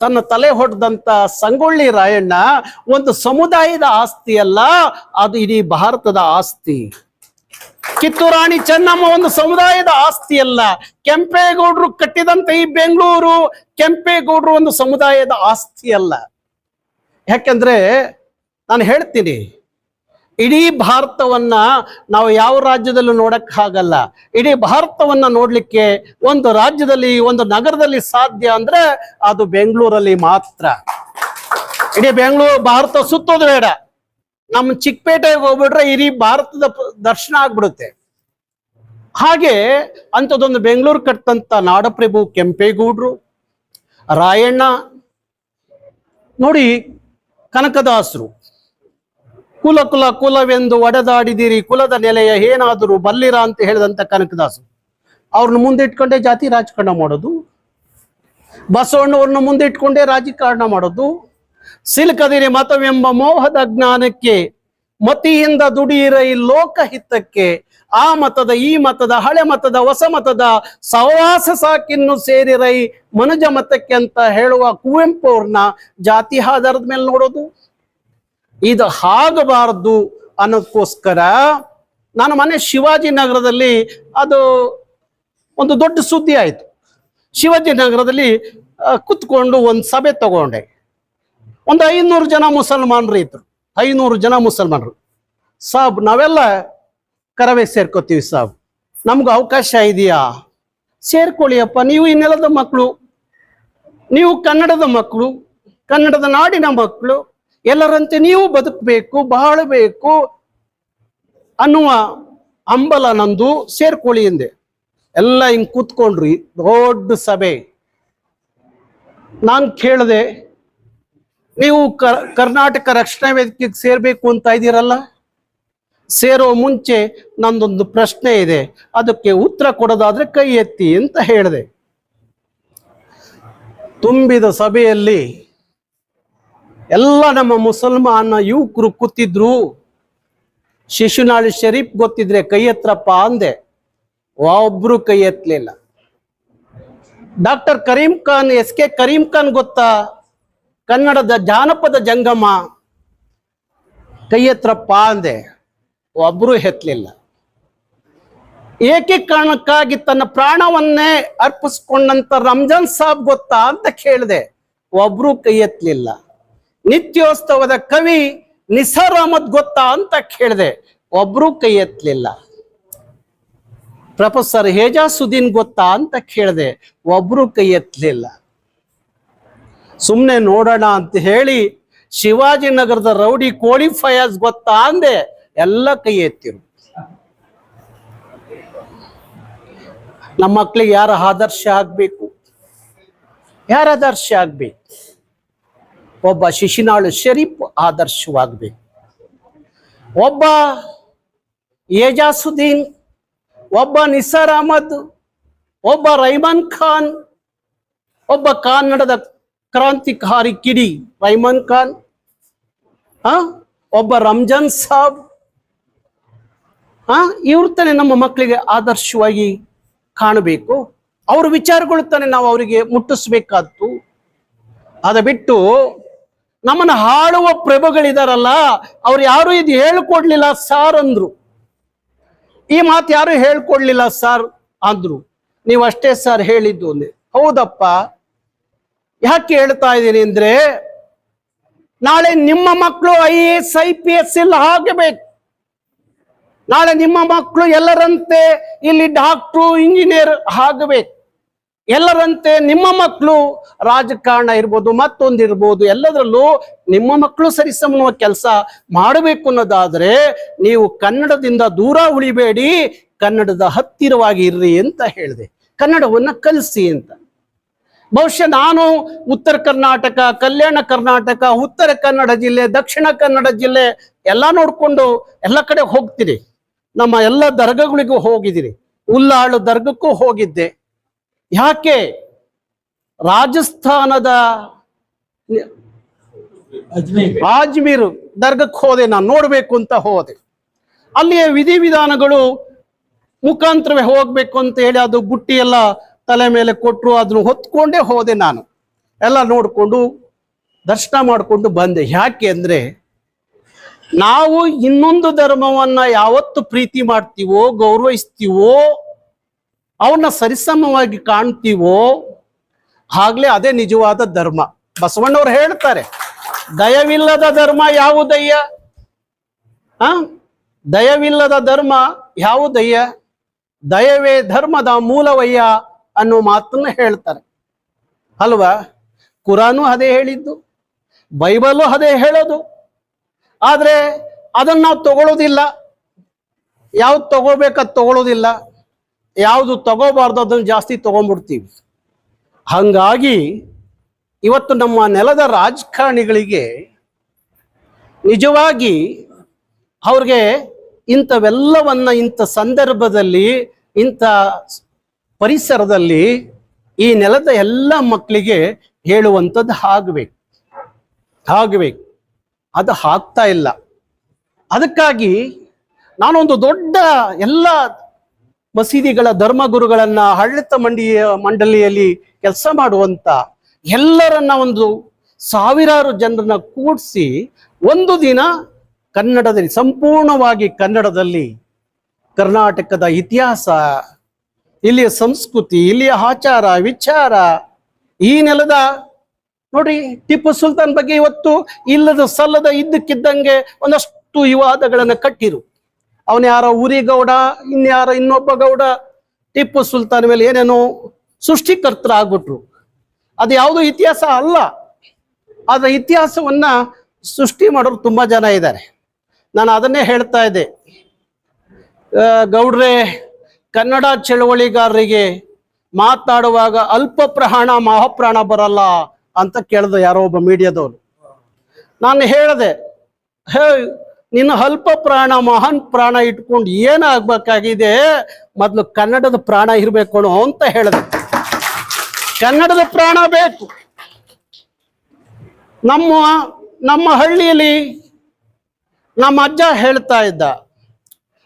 ತನ್ನ ತಲೆ ಹೊಡೆದಂತ ಸಂಗೊಳ್ಳಿ ರಾಯಣ್ಣ ಒಂದು ಸಮುದಾಯದ ಆಸ್ತಿ ಅಲ್ಲ, ಅದು ಇಡೀ ಭಾರತದ ಆಸ್ತಿ. ಕಿತ್ತೂರಾಣಿ ಚೆನ್ನಮ್ಮ ಒಂದು ಸಮುದಾಯದ ಆಸ್ತಿ ಅಲ್ಲ. ಕೆಂಪೇಗೌಡರು ಕಟ್ಟಿದಂತ ಈ ಬೆಂಗಳೂರು ಕೆಂಪೇಗೌಡರು ಒಂದು ಸಮುದಾಯದ ಆಸ್ತಿ ಅಲ್ಲ. ಯಾಕಂದ್ರೆ ನಾನು ಹೇಳ್ತೀನಿ, ಇಡೀ ಭಾರತವನ್ನ ನಾವು ಯಾವ ರಾಜ್ಯದಲ್ಲೂ ನೋಡಕ್ ಆಗಲ್ಲ. ಇಡೀ ಭಾರತವನ್ನ ನೋಡ್ಲಿಕ್ಕೆ ಒಂದು ರಾಜ್ಯದಲ್ಲಿ, ಒಂದು ನಗರದಲ್ಲಿ ಸಾಧ್ಯ ಅಂದ್ರೆ ಅದು ಬೆಂಗಳೂರಲ್ಲಿ ಮಾತ್ರ. ಇಡೀ ಬೆಂಗಳೂರು, ಭಾರತ ಸುತ್ತೋದು ಬೇಡ. ನಮ್ಮ ಚಿಕ್ಕಪೇಟೆಗೆ ಹೋಗ್ಬಿಟ್ರೆ ಇಡೀ ಭಾರತದ ದರ್ಶನ ಆಗ್ಬಿಡುತ್ತೆ. ಹಾಗೆ ಅಂಥದ್ದೊಂದು ಬೆಂಗಳೂರು ಕಟ್ಟಂತ ನಾಡಪ್ರಭು ಕೆಂಪೇಗೌಡರು, ರಾಯಣ್ಣ, ನೋಡಿ ಕನಕದಾಸರು, ಕುಲ ಕುಲ, ಕುಲವೆಂದು ಒಡೆದಾಡಿದಿರಿ, ಕುಲದ ನೆಲೆಯ ಏನಾದರೂ ಬಲ್ಲಿರ? ಅಂತ ಹೇಳಿದಂತ ಕನಕದಾಸರು. ಅವ್ರನ್ನ ಮುಂದೆ ಇಟ್ಕೊಂಡೇ ಜಾತಿ ರಾಜಕಾರಣ ಮಾಡೋದು. ಬಸವಣ್ಣವ್ರನ್ನ ಮುಂದೆ ಇಟ್ಕೊಂಡೇ ರಾಜಕಾರಣ ಮಾಡೋದು. ಸಿಲುಕದಿರಿ ಮತವೆಂಬ ಮೋಹದ ಜ್ಞಾನಕ್ಕೆ, ಮತಿಯಿಂದ ದುಡಿಯಿರ ಈ ಲೋಕಹಿತಕ್ಕೆ ಆ ಮತದ ಈ ಮತದ ಹಳೆ ಮತದ ಹೊಸ ಮತದ ಸಹವಾಸ ಸಾಕಿನ್ನು ಸೇರಿರೈ ಮನುಜ ಮತಕ್ಕೆ ಅಂತ ಹೇಳುವ ಕುವೆಂಪು ಅವ್ರನ್ನ ಜಾತಿ ಆಧಾರದ ಮೇಲೆ ನೋಡೋದು. ಇದು ಆಗಬಾರದು ಅನ್ನೋದಕ್ಕೋಸ್ಕರ ನಾನು ಮನೆ ಶಿವಾಜಿ ನಗರದಲ್ಲಿ ಅದು ಒಂದು ದೊಡ್ಡ ಸುದ್ದಿ ಆಯಿತು. ಶಿವಾಜಿ ನಗರದಲ್ಲಿ ಆ, ಕುತ್ಕೊಂಡು ಒಂದು ಸಭೆ ತಗೊಂಡೆ. ಒಂದು ಐನೂರು ಜನ ಮುಸಲ್ಮಾನರು ಇದ್ರು. ಐನೂರು ಜನ ಮುಸಲ್ಮಾನರು. ಸಾಬ್ ನಾವೆಲ್ಲ ಕರವೇ ಸೇರ್ಕೋತೀವಿ ಸಾಬ್. ನಮ್ಗೆ ಅವಕಾಶ ಇದೆಯಾ? ಸೇರ್ಕೊಳ್ಳಿಯಪ್ಪ ನೀವು ಇನ್ನೆಲ್ಲದ ಮಕ್ಕಳು, ನೀವು ಕನ್ನಡದ ಮಕ್ಕಳು, ಕನ್ನಡದ ನಾಡಿನ ಮಕ್ಕಳು, ಎಲ್ಲರಂತೆ ನೀವು ಬದುಕಬೇಕು, ಬಾಳಬೇಕು ಅನ್ನುವ ಅಂಬಲ ನಂದು, ಸೇರ್ಕೊಳ್ಳಿ ಎಂದೆ. ಎಲ್ಲ ಹಿಂಗ್ ಕೂತ್ಕೊಂಡ್ರಿ, ದೊಡ್ಡ ಸಭೆ. ನಾನು ಕೇಳಿದೆ, ನೀವು ಕರ್ನಾಟಕ ರಕ್ಷಣಾ ವೇದಿಕೆಗೆ ಸೇರ್ಬೇಕು ಅಂತ ಇದ್ದೀರಲ್ಲ? ಸೇರೋ ಮುಂಚೆ ನಂದೊಂದು ಪ್ರಶ್ನೆ ಇದೆ. ಅದಕ್ಕೆ ಉತ್ತರ ಕೊಡೋದಾದ್ರೆ ಕೈ ಎತ್ತಿ ಅಂತ ಹೇಳಿದೆ. ತುಂಬಿದ ಸಭೆಯಲ್ಲಿ ಎಲ್ಲ ನಮ್ಮ ಮುಸಲ್ಮಾನ ಯುವಕರು ಕೂತಿದ್ರು. ಶಿಶುನಾಳಿ ಶರೀಫ್ ಗೊತ್ತಿದ್ರೆ ಕೈ ಎತ್ತರಪ್ಪ ಅಂದೆ. ಒಬ್ರು ಕೈ ಎತ್ತಲಿಲ್ಲ doctor Karim Khan S K Karim Khan ಗೊತ್ತಾ? ಕನ್ನಡದ ಜಾನಪದ ಜಂಗಮ. ಕೈ ಎತ್ತರಪ್ಪ ಅಂದೆ. ಒಬ್ರು ಹೆತ್ತಲಿಲ್ಲ ಏಕೀಕರಣಕ್ಕಾಗಿ ತನ್ನ ಪ್ರಾಣವನ್ನೇ ಅರ್ಪಿಸ್ಕೊಂಡಂತ ರಂಜಾನ್ ಸಾಬ್ ಗೊತ್ತಾ ಅಂತ ಕೇಳಿದೆ. ಒಬ್ರು ಕೈ ಎತ್ತಲಿಲ್ಲ ನಿತ್ಯೋತ್ಸವದ ಕವಿ ನಿಸಾರ್ ಅಹಮದ್ ಗೊತ್ತಾ ಅಂತ ಕೇಳಿದೆ. ಒಬ್ರು ಕೈ ಎತ್ತಲಿಲ್ಲ ಪ್ರೊಫೆಸರ್ ಹೇಜಾಸುದ್ದೀನ್ ಗೊತ್ತಾ ಅಂತ ಕೇಳಿದೆ. ಒಬ್ರು ಕೈ ಎತ್ತಲಿಲ್ಲ ಸುಮ್ಮನೆ ನೋಡೋಣ ಅಂತ ಹೇಳಿ ಶಿವಾಜಿನಗರದ ರೌಡಿ ಕೋಳಿ ಗೊತ್ತಾ ಅಂದೆ. ಎಲ್ಲ ಕೈ ಎತ್ತಿರು ನಮ್ಮ ಮಕ್ಳಿಗೆ ಯಾರ ಆದರ್ಶ ಆಗ್ಬೇಕು? ಯಾರ ಆದರ್ಶ ಆಗ್ಬೇಕು? ಒಬ್ಬ ಶಿಶಿನಾಳು ಶರೀಫ್ ಆದರ್ಶವಾಗ್ಬೇಕು. ಒಬ್ಬ ಏಜಾಸುದ್ದೀನ್, ಒಬ್ಬ ನಿಸಾರ್ ಅಹಮದ್, ಒಬ್ಬ ರೈಮನ್ ಖಾನ್, ಒಬ್ಬ ಕನ್ನಡದ ಕ್ರಾಂತಿಕಾರಿ ಕಿಡಿ ರೈಮನ್ ಖಾನ್ ಹಾ ಒಬ್ಬ ರಂಜಾನ್ ಸಾಬ್ ಆ, ಇವ್ರ ತಾನೆ ನಮ್ಮ ಮಕ್ಕಳಿಗೆ ಆದರ್ಶವಾಗಿ ಕಾಣಬೇಕು. ಅವ್ರ ವಿಚಾರಗಳು ತಾನೆ ನಾವು ಅವರಿಗೆ ಮುಟ್ಟಿಸ್ಬೇಕಾದ್ದು. ಅದ ಬಿಟ್ಟು ನಮ್ಮನ್ನ ಹಾಳುವ ಪ್ರಭುಗಳಿದಾರಲ್ಲ, ಅವ್ರು ಯಾರು ಇದು ಹೇಳ್ಕೊಡ್ಲಿಲ್ಲ ಸಾರ್ ಅಂದ್ರು. ಈ ಮಾತು ಯಾರು ಹೇಳ್ಕೊಡ್ಲಿಲ್ಲ ಸಾರ್ ಅಂದ್ರು. ನೀವು ಅಷ್ಟೇ ಸರ್ ಹೇಳಿದ್ದು ಅಂದ್ರೆ ಹೌದಪ್ಪ. ಯಾಕೆ ಹೇಳ್ತಾ ಇದ್ದೀನಿ ಅಂದ್ರೆ, ನಾಳೆ ನಿಮ್ಮ ಮಕ್ಕಳು I A S, I P S ಎಲ್ಲ ಆಗಬೇಕು. ನಾಳೆ ನಿಮ್ಮ ಮಕ್ಕಳು ಎಲ್ಲರಂತೆ ಇಲ್ಲಿ ಡಾಕ್ಟ್ರು ಇಂಜಿನಿಯರ್ ಆಗಬೇಕು. ಎಲ್ಲರಂತೆ ನಿಮ್ಮ ಮಕ್ಕಳು ರಾಜಕಾರಣ ಇರ್ಬೋದು ಮತ್ತೊಂದಿರ್ಬೋದು ಎಲ್ಲದರಲ್ಲೂ ನಿಮ್ಮ ಮಕ್ಕಳು ಸರಿಸಮುವ ಕೆಲಸ ಮಾಡಬೇಕು ಅನ್ನೋದಾದ್ರೆ ನೀವು ಕನ್ನಡದಿಂದ ದೂರ ಉಳಿಬೇಡಿ, ಕನ್ನಡದ ಹತ್ತಿರವಾಗಿ ಇರ್ರಿ ಅಂತ ಹೇಳಿದೆ. ಕನ್ನಡವನ್ನ ಕಲಿಸಿ ಅಂತ. ಬಹುಶಃ ನಾನು ಉತ್ತರ ಕರ್ನಾಟಕ, ಕಲ್ಯಾಣ ಕರ್ನಾಟಕ, ಉತ್ತರ ಕನ್ನಡ ಜಿಲ್ಲೆ, ದಕ್ಷಿಣ ಕನ್ನಡ ಜಿಲ್ಲೆ ಎಲ್ಲ ನೋಡ್ಕೊಂಡು ಎಲ್ಲ ಕಡೆ ಹೋಗ್ತೀನಿ. ನಮ್ಮ ಎಲ್ಲ ದರ್ಗಗಳಿಗೂ ಹೋಗಿದ್ದೀರಿ. ಉಲ್ಲಾಳು ದರ್ಗಕ್ಕೂ ಹೋಗಿದ್ದೆ. ಯಾಕೆ? ರಾಜಸ್ಥಾನದ ಅಜ್ಮೀರ್ ದರ್ಗಕ್ಕೆ ಹೋದೆ, ನಾನು ನೋಡಬೇಕು ಅಂತ ಹೋದೆ. ಅಲ್ಲಿಯ ವಿಧಿವಿಧಾನಗಳು ಮುಖಾಂತರವೇ ಹೋಗ್ಬೇಕು ಅಂತ ಹೇಳಿ ಅದು ಬುಟ್ಟಿ ಎಲ್ಲ ತಲೆ ಮೇಲೆ ಕೊಟ್ಟರು ಅದನ್ನು ಹೊತ್ಕೊಂಡೇ ಹೋದೆ ನಾನು. ಎಲ್ಲ ನೋಡಿಕೊಂಡು ದರ್ಶನ ಮಾಡಿಕೊಂಡು ಬಂದೆ. ಯಾಕೆ ಅಂದ್ರೆ ನಾವು ಇನ್ನೊಂದು ಧರ್ಮವನ್ನ ಯಾವತ್ತು ಪ್ರೀತಿ ಮಾಡ್ತೀವೋ, ಗೌರವಿಸ್ತೀವೋ ಅವನ್ನ ಸರಿಸಮವಾಗಿ ಕಾಣ್ತೀವೋ, ಆಗ್ಲೇ ಅದೇ ನಿಜವಾದ ಧರ್ಮ. ಬಸವಣ್ಣವ್ರು ಹೇಳ್ತಾರೆ, ದಯವಿಲ್ಲದ ಧರ್ಮ ಯಾವುದಯ್ಯ? ಆ? ದಯವಿಲ್ಲದ ಧರ್ಮ ಯಾವುದಯ್ಯ? ದಯವೇ ಧರ್ಮದ ಮೂಲವಯ್ಯ ಅನ್ನೋ ಮಾತನ್ನ ಹೇಳ್ತಾರೆ. ಅಲ್ವಾ? ಕುರಾನು ಅದೇ ಹೇಳಿದ್ದು, ಬೈಬಲು ಅದೇ ಹೇಳೋದು. ಆದ್ರೆ ಅದನ್ನು ನಾವು ತಗೊಳ್ಳೋದಿಲ್ಲ ಯಾವ್ದು ತಗೋಬೇಕ ತಗೊಳ್ಳೋದಿಲ್ಲ ಯಾವುದು ತಗೋಬಾರ್ದು ಅದನ್ನು ಜಾಸ್ತಿ ತಗೊಂಡ್ಬಿಡ್ತೀವಿ ಹಂಗಾಗಿ ಇವತ್ತು ನಮ್ಮ ನೆಲದ ರಾಜಕಾರಣಿಗಳಿಗೆ ನಿಜವಾಗಿ ಅವ್ರಿಗೆ ಇಂಥವೆಲ್ಲವನ್ನ ಇಂಥ ಸಂದರ್ಭದಲ್ಲಿ, ಇಂಥ ಪರಿಸರದಲ್ಲಿ ಈ ನೆಲದ ಎಲ್ಲ ಮಕ್ಕಳಿಗೆ ಹೇಳುವಂಥದ್ದು ಆಗಬೇಕು ಆಗಬೇಕು ಅದು ಆಗ್ತಾ ಇಲ್ಲ. ಅದಕ್ಕಾಗಿ ನಾನೊಂದು ದೊಡ್ಡ ಎಲ್ಲ ಮಸೀದಿಗಳ ಧರ್ಮಗುರುಗಳನ್ನ ಆಡಳಿತ ಮಂಡಿಯ ಮಂಡಳಿಯಲ್ಲಿ ಕೆಲಸ ಮಾಡುವಂತ ಎಲ್ಲರನ್ನ ಒಂದು ಸಾವಿರಾರು ಜನರನ್ನ ಕೂಡಿಸಿ ಒಂದು ದಿನ ಕನ್ನಡದಲ್ಲಿ, ಸಂಪೂರ್ಣವಾಗಿ ಕನ್ನಡದಲ್ಲಿ ಕರ್ನಾಟಕದ ಇತಿಹಾಸ, ಇಲ್ಲಿಯ ಸಂಸ್ಕೃತಿ, ಇಲ್ಲಿಯ ಆಚಾರ, ವಿಚಾರ, ಈ ನೆಲದ ನೋಡಿ, ಟಿಪ್ಪು ಸುಲ್ತಾನ್ ಬಗ್ಗೆ ಇವತ್ತು ಇಲ್ಲದ ಸಲ್ಲದ ಇದ್ದಕ್ಕಿದ್ದಂಗೆ ಒಂದಷ್ಟು ವಿವಾದಗಳನ್ನ ಕಟ್ಟಿರು. ಅವನ ಯಾರೋ ಊರಿಗೌಡ ಇನ್ಯಾರ ಇನ್ನೊಬ್ಬ ಗೌಡ, ಟಿಪ್ಪು ಸುಲ್ತಾನ್ ಮೇಲೆ ಏನೇನೋ ಸೃಷ್ಟಿಕರ್ತರ ಆಗ್ಬಿಟ್ರು ಅದು ಯಾವುದೋ ಇತಿಹಾಸ ಅಲ್ಲ. ಅದರ ಇತಿಹಾಸವನ್ನ ಸೃಷ್ಟಿ ಮಾಡೋರು ತುಂಬಾ ಜನ ಇದ್ದಾರೆ. ನಾನು ಅದನ್ನೇ ಹೇಳ್ತಾ ಇದ್ದೆ. ಗೌಡ್ರೆ, ಕನ್ನಡ ಚಳವಳಿಗಾರರಿಗೆ ಮಾತಾಡುವಾಗ ಅಲ್ಪ ಪ್ರಾಣ, ಮಹಾಪ್ರಾಣ ಬರಲ್ಲ. ಅಂತ ಕೇಳ್ದೆ ಯಾರೋ ಒಬ್ಬ ಮೀಡಿಯಾದವ್ರು. ನಾನು ಹೇಳಿದೆ, ಹೇ, ನಿನ್ನ ಅಲ್ಪ ಪ್ರಾಣ, ಮಹಾನ್ ಪ್ರಾಣ ಇಟ್ಕೊಂಡು ಏನಾಗಬೇಕಾಗಿದೆ ಮೊದಲು ಕನ್ನಡದ ಪ್ರಾಣ ಇರಬೇಕು ಅಂತ ಹೇಳಿದೆ. ಕನ್ನಡದ ಪ್ರಾಣ ಬೇಕು. ನಮ್ಮ ನಮ್ಮ ಹಳ್ಳಿಯಲ್ಲಿ ನಮ್ಮ ಅಜ್ಜ ಹೇಳ್ತಾ ಇದ್ದ,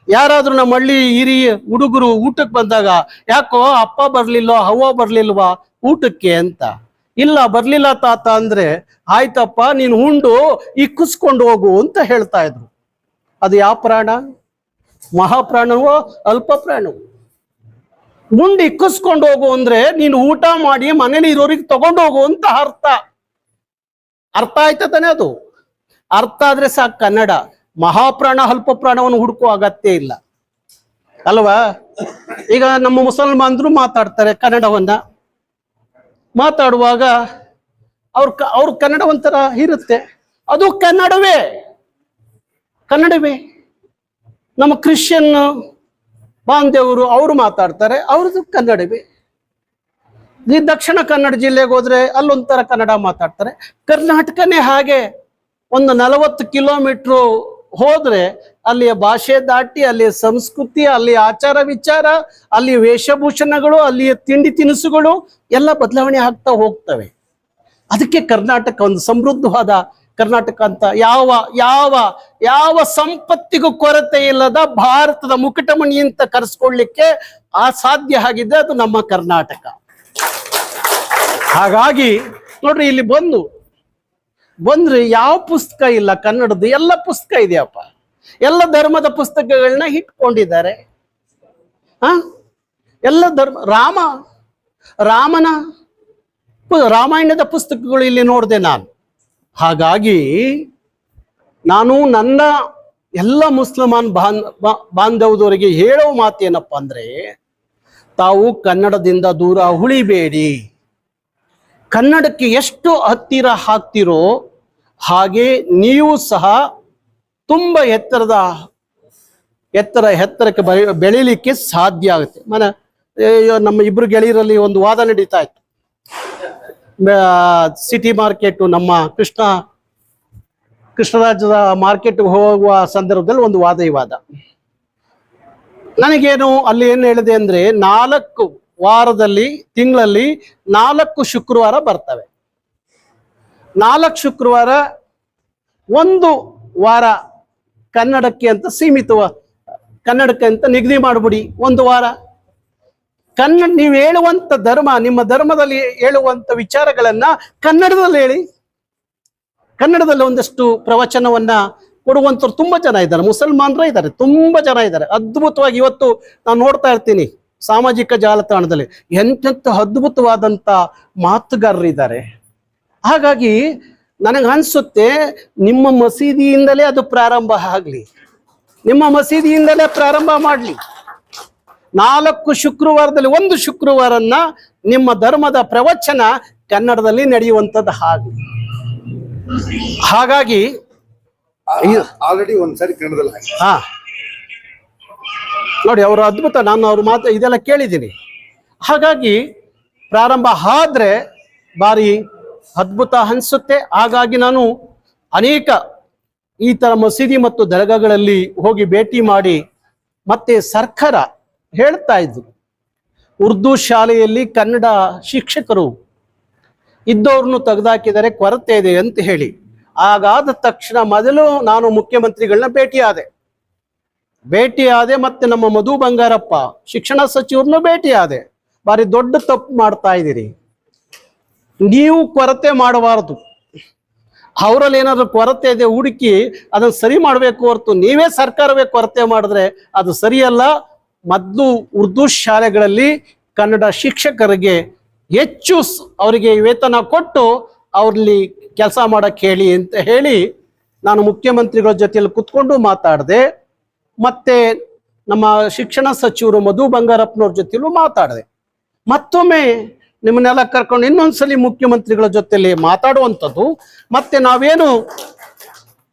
ಯಾರಾದ್ರೂ ನಮ್ಮ ಹಳ್ಳಿ ಹಿರಿಯ ಹುಡುಗರು ಊಟಕ್ಕೆ ಬಂದಾಗ, ಯಾಕೋ ಅಪ್ಪ ಬರ್ಲಿಲ್ವಾ, ಅವ್ವ ಬರ್ಲಿಲ್ವಾ ಊಟಕ್ಕೆ? ಅಂತ. ಇಲ್ಲ ಬರ್ಲಿಲ್ಲ ತಾತ ಅಂದ್ರೆ ಆಯ್ತಪ್ಪ, ನೀನು ಉಂಡು ಇಕ್ಕಿಸ್ಕೊಂಡು ಹೋಗು ಅಂತ ಹೇಳ್ತಾ ಇದ್ರು. ಅದು ಯಾವ ಪ್ರಾಣ? ಮಹಾಪ್ರಾಣವೋ ಅಲ್ಪ ಪ್ರಾಣವೋ ಉಂಡು ಇಕ್ಕಿಸ್ಕೊಂಡು ಹೋಗು ಅಂದ್ರೆ ನೀನು ಊಟ ಮಾಡಿ ಮನೇಲಿ ಇರೋರಿಗೆ ತಗೊಂಡು ಹೋಗು ಅಂತ ಅರ್ಥ. ಅರ್ಥ ಆಯ್ತಾ ತಾನೇ ಅದು? ಅರ್ಥ ಆದ್ರೆ ಸಾಕು ಕನ್ನಡ. ಮಹಾಪ್ರಾಣ ಅಲ್ಪ ಪ್ರಾಣವನ್ನು ಹುಡುಕುವ ಅಗತ್ಯ ಇಲ್ಲ. ಅಲ್ವಾ? ಈಗ ನಮ್ಮ ಮುಸಲ್ಮಾನರು ಮಾತಾಡ್ತಾರೆ ಕನ್ನಡವನ್ನ. ಮಾತಾಡುವಾಗ ಅವ್ರ ಅವ್ರ ಕನ್ನಡ ಒಂಥರ ಇರುತ್ತೆ. ಅದು ಕನ್ನಡವೇ. ಕನ್ನಡವೇ. ನಮ್ಮ ಕ್ರಿಶ್ಚಿಯನ್ ಬಾಂಧವರು ಅವರು ಮಾತಾಡ್ತಾರೆ, ಅವ್ರದ್ದು ಕನ್ನಡವೇ. ಈ ದಕ್ಷಿಣ ಕನ್ನಡ ಜಿಲ್ಲೆಗೆ ಹೋದ್ರೆ ಅಲ್ಲೊಂಥರ ಕನ್ನಡ ಮಾತಾಡ್ತಾರೆ. ಕರ್ನಾಟಕನೇ ಹಾಗೆ ಒಂದು ನಲವತ್ತು ಕಿಲೋಮೀಟ್ರು ಹೋದ್ರೆ ಅಲ್ಲಿಯ ಭಾಷೆ ದಾಟಿ, ಅಲ್ಲಿಯ ಸಂಸ್ಕೃತಿ, ಅಲ್ಲಿಯ ಆಚಾರ ವಿಚಾರ ಅಲ್ಲಿ ವೇಷಭೂಷಣಗಳು, ಅಲ್ಲಿಯ ತಿಂಡಿ ತಿನಿಸುಗಳು ಎಲ್ಲ ಬದಲಾವಣೆ ಆಗ್ತಾ ಹೋಗ್ತವೆ. ಅದಕ್ಕೆ ಕರ್ನಾಟಕ ಒಂದು ಸಮೃದ್ಧವಾದ ಕರ್ನಾಟಕ ಅಂತ ಯಾವ ಯಾವ ಯಾವ ಸಂಪತ್ತಿಗೂ ಕೊರತೆ ಇಲ್ಲದ ಭಾರತದ ಮುಕುಟಮಣಿ ಅಂತ ಕರೆಸ್ಕೊಳ್ಳಿಕ್ಕೆ ಅಸಾಧ್ಯ ಆಗಿದೆ, ಅದು ನಮ್ಮ ಕರ್ನಾಟಕ. ಹಾಗಾಗಿ ನೋಡ್ರಿ, ಇಲ್ಲಿ ಬಂದು ಬಂದ್ರೆ ಯಾವ ಪುಸ್ತಕ ಇಲ್ಲ? ಕನ್ನಡದ ಎಲ್ಲ ಪುಸ್ತಕ ಇದೆಯಪ್ಪ. ಎಲ್ಲ ಧರ್ಮದ ಪುಸ್ತಕಗಳನ್ನ ಇಟ್ಕೊಂಡಿದ್ದಾರೆ. ಹ? ಎಲ್ಲ ಧರ್ಮ, ರಾಮ, ರಾಮನ ರಾಮಾಯಣದ ಪುಸ್ತಕಗಳು ಇಲ್ಲಿ ನೋಡಿದೆ ನಾನು. ಹಾಗಾಗಿ ನಾನು ನನ್ನ ಎಲ್ಲ ಮುಸ್ಲಿಮಾನ್ ಬಾನ್ ಬಾಂಧವದವರಿಗೆ ಹೇಳೋ ಮಾತೇನಪ್ಪ ಅಂದ್ರೆ, ತಾವು ಕನ್ನಡದಿಂದ ದೂರ ಉಳಿಬೇಡಿ. ಕನ್ನಡಕ್ಕೆ ಎಷ್ಟು ಹತ್ತಿರ ಹಾಕ್ತಿರೋ ಹಾಗೆ ನೀವು ಸಹ ತುಂಬ ಎತ್ತರದ, ಎತ್ತರ ಎತ್ತರಕ್ಕೆ ಬೆಳೀಲಿಕ್ಕೆ ಸಾಧ್ಯ ಆಗುತ್ತೆ. ಮನೆ ನಮ್ಮ ಇಬ್ರು ಗೆಳೆಯರಲ್ಲಿ ಒಂದು ವಾದ ನಡೀತಾ ಇತ್ತು. ಸಿಟಿ ಮಾರ್ಕೆಟ್, ನಮ್ಮ ಕೃಷ್ಣ ಕೃಷ್ಣರಾಜದ ಮಾರ್ಕೆಟ್ ಹೋಗುವ ಸಂದರ್ಭದಲ್ಲಿ ಒಂದು ವಾದ ವಿವಾದ ನನಗೇನು ಅಲ್ಲಿ ಏನು ಹೇಳಿದೆ ಅಂದ್ರೆ ನಾಲ್ಕು ವಾರದಲ್ಲಿ, ತಿಂಗಳಲ್ಲಿ ನಾಲ್ಕು ಶುಕ್ರವಾರ ಬರ್ತವೆ. ನಾಲ್ಕು ಶುಕ್ರವಾರ, ಒಂದು ವಾರ ಕನ್ನಡಕ್ಕೆ ಅಂತ ಸೀಮಿತವ, ಕನ್ನಡಕ್ಕೆ ಅಂತ ನಿಗದಿ ಮಾಡಿಬಿಡಿ, ಒಂದು ವಾರ. ಕನ್ನಡ, ನೀವು ಹೇಳುವಂತ ಧರ್ಮ, ನಿಮ್ಮ ಧರ್ಮದಲ್ಲಿ ಹೇಳುವಂತ ವಿಚಾರಗಳನ್ನ ಕನ್ನಡದಲ್ಲಿ ಹೇಳಿ. ಕನ್ನಡದಲ್ಲಿ ಒಂದಷ್ಟು ಪ್ರವಚನವನ್ನ ಕೊಡುವಂಥವ್ರು ತುಂಬಾ ಜನ ಇದ್ದಾರೆ, ಮುಸಲ್ಮಾನರೇ ಇದ್ದಾರೆ, ತುಂಬಾ ಜನ ಇದ್ದಾರೆ. ಅದ್ಭುತವಾಗಿ ಇವತ್ತು ನಾನು ನೋಡ್ತಾ ಇರ್ತೀನಿ ಸಾಮಾಜಿಕ ಜಾಲತಾಣದಲ್ಲಿ. ಎಂತೆಂಥ ಅದ್ಭುತವಾದಂತ ಮಾತುಗಾರರಿದ್ದಾರೆ. ಹಾಗಾಗಿ ನನಗೆ ಅನ್ಸುತ್ತೆ ನಿಮ್ಮ ಮಸೀದಿಯಿಂದಲೇ ಅದು ಪ್ರಾರಂಭ ಆಗಲಿ. ನಿಮ್ಮ ಮಸೀದಿಯಿಂದಲೇ ಪ್ರಾರಂಭ ಮಾಡಲಿ. ನಾಲ್ಕು ಶುಕ್ರವಾರದಲ್ಲಿ ಒಂದು ಶುಕ್ರವಾರನ್ನ ನಿಮ್ಮ ಧರ್ಮದ ಪ್ರವಚನ ಕನ್ನಡದಲ್ಲಿ ನಡೆಯುವಂಥದ್ದು ಆಗಲಿ. ಹಾಗಾಗಿ ಆಲ್ರೆಡಿ ಒಂದ್ಸರಿ ಕನ್ನಡದಲ್ಲಿ ಹಾ. ನೋಡಿ ಅವರು ಅದ್ಭುತ ನಾನು ಅವ್ರ ಮಾತು ಇದೆಲ್ಲ ಕೇಳಿದ್ದೀನಿ. ಹಾಗಾಗಿ ಪ್ರಾರಂಭ ಆದ್ರೆ ಭಾರಿ ಅದ್ಭುತ ಅನಿಸುತ್ತೆ. ಹಾಗಾಗಿ ನಾನು ಅನೇಕ ಈ ತರ ಮಸೀದಿ ಮತ್ತು ದರ್ಗಾಗಳಲ್ಲಿ ಹೋಗಿ ಭೇಟಿ ಮಾಡಿ ಮತ್ತೆ ಸರ್ಕಾರ ಹೇಳ್ತಾ ಇದ್ರು. ಉರ್ದು ಶಾಲೆಯಲ್ಲಿ ಕನ್ನಡ ಶಿಕ್ಷಕರು ಇದ್ದವ್ರನ್ನು ತೆಗೆದಾಕಿದರೆ ಕೊರತೆ ಇದೆ ಅಂತ ಹೇಳಿ. ಹಾಗಾದ ತಕ್ಷಣ ಮೊದಲು ನಾನು ಮುಖ್ಯಮಂತ್ರಿಗಳನ್ನ ಭೇಟಿಯಾದೆ. ಭೇಟಿಯಾದೆ ಮತ್ತೆ ನಮ್ಮ ಮಧು ಬಂಗಾರಪ್ಪ ಶಿಕ್ಷಣ ಸಚಿವರನ್ನು ಭೇಟಿಯಾದೆ. ಬಾರಿ ದೊಡ್ಡ ತಪ್ಪು ಮಾಡ್ತಾ ಇದ್ದೀರಿ. ನೀವು ಕೊರತೆ ಮಾಡಬಾರದು. ಅವರಲ್ಲಿ ಏನಾದರೂ ಕೊರತೆ ಇದೆ, ಹುಡುಕಿ ಅದನ್ನು ಸರಿ ಮಾಡಬೇಕು ಹೊರತು ನೀವೇ ಸರ್ಕಾರವೇ ಕೊರತೆ ಮಾಡಿದ್ರೆ ಅದು ಸರಿಯಲ್ಲ. ಮೊದಲು ಉರ್ದು ಶಾಲೆಗಳಲ್ಲಿ ಕನ್ನಡ ಶಿಕ್ಷಕರಿಗೆ ಹೆಚ್ಚು ಅವರಿಗೆ ವೇತನ ಕೊಟ್ಟು ಅವ್ರಲ್ಲಿ ಕೆಲಸ ಮಾಡಕ್ಕೆ ಹೇಳಿ ಅಂತ ಹೇಳಿ ನಾನು ಮುಖ್ಯಮಂತ್ರಿಗಳ ಜೊತೆಯಲ್ಲಿ ಕುತ್ಕೊಂಡು ಮಾತಾಡಿದೆ, ಮತ್ತೆ ನಮ್ಮ ಶಿಕ್ಷಣ ಸಚಿವರು ಮಧು ಬಂಗಾರಪ್ಪನವ್ರ ಜೊತೆಯಲ್ಲೂ ಮಾತಾಡಿದೆ. ಮತ್ತೊಮ್ಮೆ ನಿಮ್ಮನ್ನೆಲ್ಲ ಕರ್ಕೊಂಡು ಇನ್ನೊಂದ್ಸಲಿ ಮುಖ್ಯಮಂತ್ರಿಗಳ ಜೊತೆಯಲ್ಲಿ ಮಾತಾಡುವಂಥದ್ದು. ಮತ್ತೆ ನಾವೇನು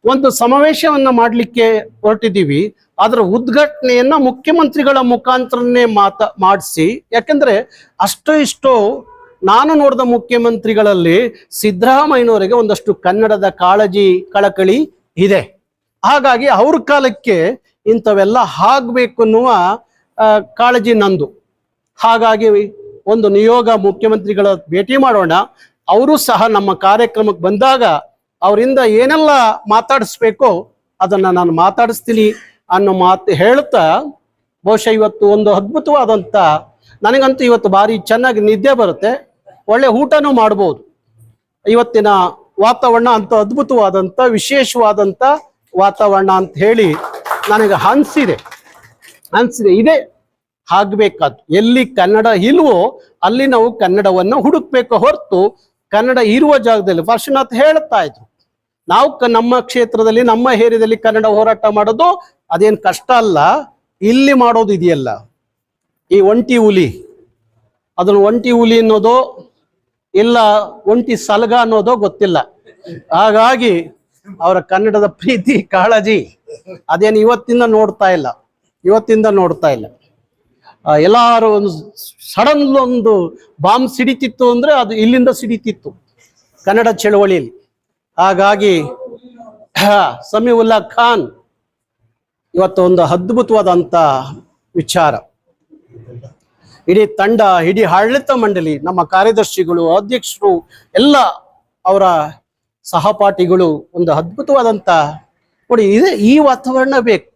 ಒಂದು ಸಮಾವೇಶವನ್ನು ಮಾಡಲಿಕ್ಕೆ ಹೊರಟಿದ್ದೀವಿ. ಅದರ ಉದ್ಘಾಟನೆಯನ್ನ ಮುಖ್ಯಮಂತ್ರಿಗಳ ಮುಖಾಂತರನೇ ಮಾತಾ, ಮಾಡಿಸಿ. ಯಾಕಂದ್ರೆ ಅಷ್ಟೋ ಇಷ್ಟೋ ನಾನು ನೋಡಿದ ಮುಖ್ಯಮಂತ್ರಿಗಳಲ್ಲಿ ಸಿದ್ದರಾಮಯ್ಯನವರಿಗೆ ಒಂದಷ್ಟು ಕನ್ನಡದ ಕಾಳಜಿ, ಕಳಕಳಿ ಇದೆ. ಹಾಗಾಗಿ ಅವ್ರ ಕಾಲಕ್ಕೆ ಇಂಥವೆಲ್ಲ ಆಗ್ಬೇಕು ಅನ್ನುವ ಕಾಳಜಿ ನಂದು. ಹಾಗಾಗಿ ಒಂದು ನಿಯೋಗ ಮುಖ್ಯಮಂತ್ರಿಗಳ ಭೇಟಿ ಮಾಡೋಣ. ಅವರು ಸಹ ನಮ್ಮ ಕಾರ್ಯಕ್ರಮಕ್ಕೆ ಬಂದಾಗ ಅವರಿಂದ ಏನೆಲ್ಲ ಮಾತಾಡಿಸ್ಬೇಕೋ ಅದನ್ನ ನಾನು ಮಾತಾಡಿಸ್ತೀನಿ ಅನ್ನೋ ಮಾತು ಹೇಳ್ತಾ ಬಹುಶಃ ಇವತ್ತು ಒಂದು ಅದ್ಭುತವಾದಂಥ ನನಗಂತೂ ಇವತ್ತು ಭಾರಿ ಚೆನ್ನಾಗಿ ನಿದ್ದೆ ಬರುತ್ತೆ. ಒಳ್ಳೆ ಊಟನೂ ಮಾಡ್ಬೋದು. ಇವತ್ತಿನ ವಾತಾವರಣ ಅಂತ ಅದ್ಭುತವಾದಂಥ ವಿಶೇಷವಾದಂಥ ವಾತಾವರಣ ಅಂತ ಹೇಳಿ ನನಗೆ ಅನಿಸಿದೆ. ಅನ್ಸಿದೆ. ಇದೆ. ಆಗ್ಬೇಕಾದ್ದು ಎಲ್ಲಿ ಕನ್ನಡ ಇಲ್ವೋ ಅಲ್ಲಿ ನಾವು ಕನ್ನಡವನ್ನು ಹುಡುಕ್ಬೇಕು ಹೊರತು ಕನ್ನಡ ಇರುವ ಜಾಗದಲ್ಲಿ ಪಾರ್ಶ್ವನಾಥ್ ಹೇಳ್ತಾ ಇದ್ರು. ನಾವು ನಮ್ಮ ಕ್ಷೇತ್ರದಲ್ಲಿ, ನಮ್ಮ ಏರಿಯಾದಲ್ಲಿ ಕನ್ನಡ ಹೋರಾಟ ಮಾಡೋದು ಅದೇನು ಕಷ್ಟ ಅಲ್ಲ, ಇಲ್ಲಿ ಮಾಡೋದು ಇದೆಯಲ್ಲ. ಈ ಒಂಟಿ ಹುಲಿ, ಅದನ್ನು ಒಂಟಿ ಹುಲಿ ಅನ್ನೋದು ಇಲ್ಲ ಒಂಟಿ ಸಲಗ ಅನ್ನೋದೋ ಗೊತ್ತಿಲ್ಲ. ಹಾಗಾಗಿ ಅವರ ಕನ್ನಡದ ಪ್ರೀತಿ ಕಾಳಜಿ, ಅದೇನು ಇವತ್ತಿಂದ ನೋಡ್ತಾ ಇಲ್ಲ, ಇವತ್ತಿಂದ ನೋಡ್ತಾ ಇಲ್ಲ. ಎಲ್ಲಾರು ಒಂದು ಸಡನ್ ಒಂದು ಬಾಂಬ್ ಸಿಡಿತಿತ್ತು ಅಂದ್ರೆ ಅದು ಇಲ್ಲಿಂದ ಸಿಡಿತಿತ್ತು ಕನ್ನಡ ಚಳವಳಿಯಲ್ಲಿ. ಹಾಗಾಗಿ (clears throat) ಸಮೀವುಲ್ಲಾ ಖಾನ್ ಇವತ್ತು ಒಂದು ಅದ್ಭುತವಾದಂತ ವಿಚಾರ. ಇಡೀ ತಂಡ, ಇಡೀ ಆಡಳಿತ ಮಂಡಳಿ, ನಮ್ಮ ಕಾರ್ಯದರ್ಶಿಗಳು, ಅಧ್ಯಕ್ಷರು, ಎಲ್ಲ ಅವರ ಸಹಪಾಠಿಗಳು ಒಂದು ಅದ್ಭುತವಾದಂತ ನೋಡಿ, ಇದೆ ಈ ವಾತಾವರಣ ಬೇಕು.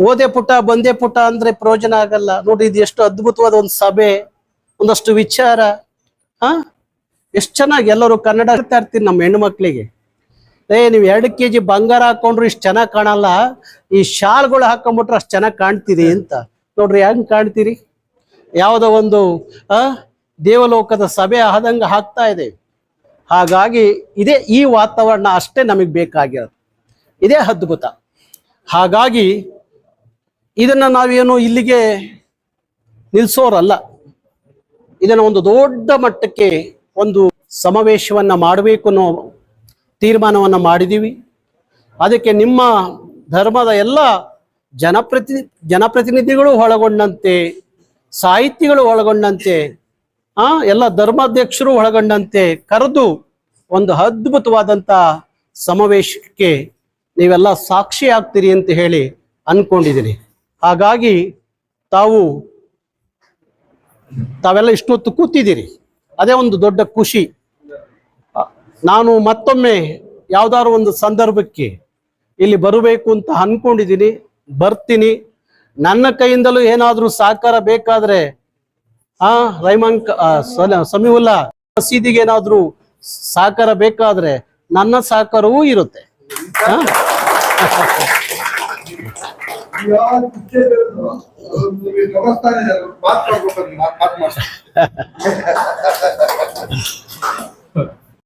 ಓದೆ ಪುಟ, ಬಂದೇ ಪುಟ ಅಂದ್ರೆ ಪ್ರಯೋಜನ ಆಗಲ್ಲ. ನೋಡಿ, ಇದು ಎಷ್ಟು ಅದ್ಭುತವಾದ ಒಂದು ಸಭೆ, ಒಂದಷ್ಟು ವಿಚಾರ. ಹಾ? ಎಷ್ಟು ಚೆನ್ನಾಗಿ ಎಲ್ಲರೂ ಕನ್ನಡ ಹೇಳ್ತಾ ಇರ್ತೀನಿ ನಮ್ಮ ಹೆಣ್ಣು ಮಕ್ಕಳಿಗೆ. ಏ, ನೀವು ಎರಡು ಕೆ ಜಿ ಬಂಗಾರ ಹಾಕೊಂಡ್ರು ಇಷ್ಟು ಚೆನ್ನಾಗಿ ಕಾಣಲ್ಲ. ಈ ಶಾಲ್ಗಳು ಹಾಕೊಂಡ್ಬಿಟ್ರೆ ಅಷ್ಟು ಚೆನ್ನಾಗಿ ಕಾಣ್ತೀರಿ ಅಂತ. ನೋಡ್ರಿ, ಹೆಂಗ್ ಕಾಣ್ತೀರಿ? ಯಾವುದೋ ಒಂದು, ಆ, ದೇವಲೋಕದ ಸಭೆ ಆದಂಗೆ ಹಾಕ್ತಾ ಇದೆ. ಹಾಗಾಗಿ ಇದೇ ಈ ವಾತಾವರಣ ಅಷ್ಟೇ ನಮಗೆ ಬೇಕಾಗಿರೋದು. ಇದೇ ಅದ್ಭುತ. ಹಾಗಾಗಿ ಇದನ್ನ ನಾವೇನು ಇಲ್ಲಿಗೆ ನಿಲ್ಸೋರಲ್ಲ. ಇದನ್ನ ಒಂದು ದೊಡ್ಡ ಮಟ್ಟಕ್ಕೆ ಒಂದು ಸಮಾವೇಶವನ್ನು ಮಾಡಬೇಕು ಅನ್ನೋ ತೀರ್ಮಾನವನ್ನ ಮಾಡಿದೀವಿ. ಅದಕ್ಕೆ ನಿಮ್ಮ ಧರ್ಮದ ಎಲ್ಲ ಜನಪ್ರತಿ, ಜನಪ್ರತಿನಿಧಿಗಳು ಒಳಗೊಂಡಂತೆ, ಸಾಹಿತಿಗಳು ಒಳಗೊಂಡಂತೆ, ಆ, ಎಲ್ಲ ಧರ್ಮಾಧ್ಯಕ್ಷರು ಒಳಗೊಂಡಂತೆ ಕರೆದು ಒಂದು ಅದ್ಭುತವಾದಂತ ಸಮಾವೇಶಕ್ಕೆ ನೀವೆಲ್ಲ ಸಾಕ್ಷಿ ಆಗ್ತೀರಿ ಅಂತ ಹೇಳಿ ಅನ್ಕೊಂಡಿದ್ದೀನಿ ಹಾಗಾಗಿ ತಾವು ತಾವೆಲ್ಲ ಇಷ್ಟೊತ್ತು ಕೂತಿದ್ದೀರಿ. ಅದೇ ಒಂದು ದೊಡ್ಡ ಖುಷಿ. ನಾನು ಮತ್ತೊಮ್ಮೆ ಯಾವ್ದಾದ್ರು ಒಂದು ಸಂದರ್ಭಕ್ಕೆ ಇಲ್ಲಿ ಬರಬೇಕು ಅಂತ ಅನ್ಕೊಂಡಿದ್ದೀನಿ. ಬರ್ತೀನಿ. ನನ್ನ ಕೈಯಿಂದಲೂ ಏನಾದರೂ ಸಹಕಾರ ಬೇಕಾದರೆ, ಆ, ರೈಮಾಂಕ ಸಮೀವುಲ್ಲಾ ಮಸೀದಿಗೆ ಏನಾದ್ರೂ ಸಹಕಾರ ಬೇಕಾದರೆ ನನ್ನ ಸಹಕಾರವೂ ಇರುತ್ತೆ. ಮಾತಾಡ್ಕೊಂಡು ಮಾತು ಮಾಡ್ತಾರೆ